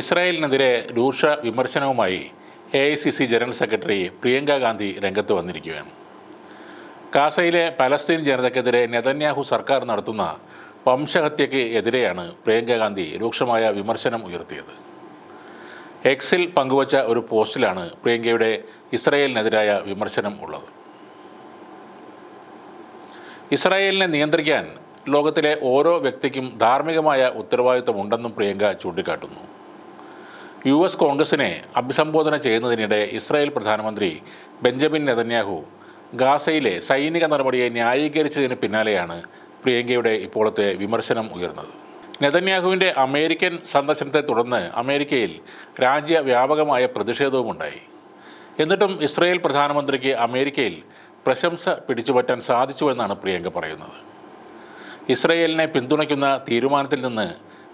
ഇസ്രായേലിനെതിരെ രൂക്ഷ വിമർശനവുമായി A I C C general secretary Priyanka Gandhi രംഗത്ത് വന്നിരിക്കുകയാണ്. ഗാസയിലെ പലസ്തീൻ ജനതയ്ക്കെതിരെ നെതന്യാഹു സർക്കാർ നടത്തുന്ന വംശഹത്യയ്ക്ക് എതിരെയാണ് പ്രിയങ്ക ഗാന്ധി രൂക്ഷമായ വിമർശനം ഉയർത്തിയത്. എക്സിൽ പങ്കുവച്ച ഒരു പോസ്റ്റിലാണ് പ്രിയങ്കയുടെ ഇസ്രായേലിനെതിരായ വിമർശനം ഉള്ളത്. ഇസ്രായേലിനെ നിയന്ത്രിക്കാൻ ലോകത്തിലെ ഓരോ വ്യക്തിക്കും ധാർമ്മികമായ ഉത്തരവാദിത്തമുണ്ടെന്നും പ്രിയങ്ക ചൂണ്ടിക്കാട്ടുന്നു. യു എസ് കോൺഗ്രസിനെ അഭിസംബോധന ചെയ്യുന്നതിനിടെ ഇസ്രായേൽ പ്രധാനമന്ത്രി ബെഞ്ചമിൻ നെതന്യാഹു ഗാസയിലെ സൈനിക നടപടിയെ ന്യായീകരിച്ചതിന് പിന്നാലെയാണ് പ്രിയങ്കയുടെ ഇപ്പോഴത്തെ വിമർശനം ഉയർന്നത്. നെതന്യാഹുവിന്റെ അമേരിക്കൻ സന്ദർശനത്തെ തുടർന്ന് അമേരിക്കയിൽ രാജ്യവ്യാപകമായ പ്രതിഷേധവുമുണ്ടായി എന്നിട്ടും ഇസ്രായേൽ പ്രധാനമന്ത്രിക്ക് അമേരിക്കയിൽ പ്രശംസ പിടിച്ചുപറ്റാൻ സാധിച്ചുവെന്നാണ് പ്രിയങ്ക പറയുന്നത്. ഇസ്രയേലിനെ പിന്തുണയ്ക്കുന്ന തീരുമാനത്തിൽ നിന്ന്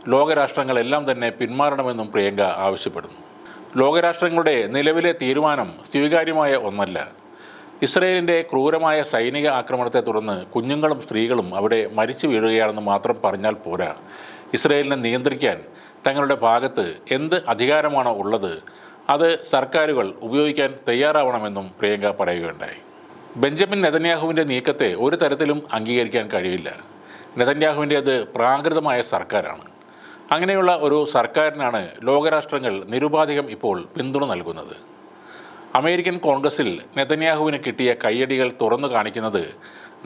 ലോകരാഷ്ട്രങ്ങളെല്ലാം തന്നെ പിന്മാറണമെന്നും പ്രിയങ്ക ആവശ്യപ്പെടുന്നു. ലോകരാഷ്ട്രങ്ങളുടെ നിലവിലെ തീരുമാനം സ്വീകാര്യമായ ഒന്നല്ല. ഇസ്രയേലിന്റെ ക്രൂരമായ സൈനിക ആക്രമണത്തെ തുടർന്ന് കുഞ്ഞുങ്ങളും സ്ത്രീകളും അവിടെ മരിച്ചു വീഴുകയാണെന്ന് മാത്രം പറഞ്ഞാൽ പോരാ. ഇസ്രയേലിനെ നിയന്ത്രിക്കാൻ തങ്ങളുടെ ഭാഗത്ത് എന്ത് അധികാരമാണോ ഉള്ളത് അത് സർക്കാരുകൾ ഉപയോഗിക്കാൻ തയ്യാറാവണമെന്നും പ്രിയങ്ക പറയുകയുണ്ടായി. ബെഞ്ചമിൻ നെതന്യാഹുവിന്റെ നീക്കത്തെ ഒരു തരത്തിലും അംഗീകരിക്കാൻ കഴിയില്ല. നെതന്യാഹുവിന്റെ അത് പ്രാകൃതമായ സർക്കാരാണ്. അങ്ങനെയുള്ള ഒരു സർക്കാരിനാണ് ലോകരാഷ്ട്രങ്ങൾ നിരുപാധികം ഇപ്പോൾ പിന്തുണ നൽകുന്നത്. അമേരിക്കൻ കോൺഗ്രസിൽ നെതന്യാഹുവിന് കിട്ടിയ കയ്യടികൾ തുറന്നു കാണിക്കുന്നത്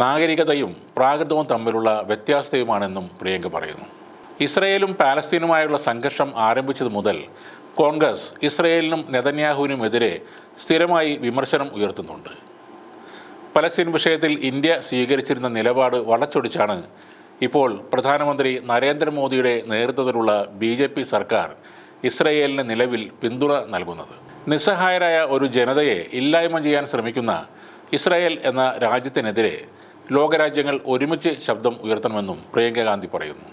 നാഗരികതയും പ്രാകൃതവും തമ്മിലുള്ള വ്യത്യാസതയുമാണെന്നും പ്രിയങ്ക പറയുന്നു. ഇസ്രയേലും പാലസ്തീനുമായുള്ള സംഘർഷം ആരംഭിച്ചത് മുതൽ കോൺഗ്രസ് ഇസ്രയേലിനും നെതന്യാഹുവിനുമെതിരെ സ്ഥിരമായി വിമർശനം ഉയർത്തുന്നുണ്ട്. പലസ്തീൻ വിഷയത്തിൽ ഇന്ത്യ സ്വീകരിച്ചിരുന്ന നിലപാട് വളച്ചൊടിച്ചാണ് ഇപ്പോൾ പ്രധാനമന്ത്രി നരേന്ദ്രമോദിയുടെ നേതൃത്വത്തിലുള്ള ബി ജെ പി സർക്കാർ ഇസ്രയേലിന് നിലവിൽ പിന്തുണ നൽകുന്നത്. നിസ്സഹായരായ ഒരു ജനതയെ ഇല്ലായ്മ ചെയ്യാൻ ശ്രമിക്കുന്ന ഇസ്രയേൽ എന്ന രാജ്യത്തിനെതിരെ ലോകരാജ്യങ്ങൾ ഒരുമിച്ച് ശബ്ദം ഉയർത്തണമെന്നും പ്രിയങ്ക ഗാന്ധി പറയുന്നു.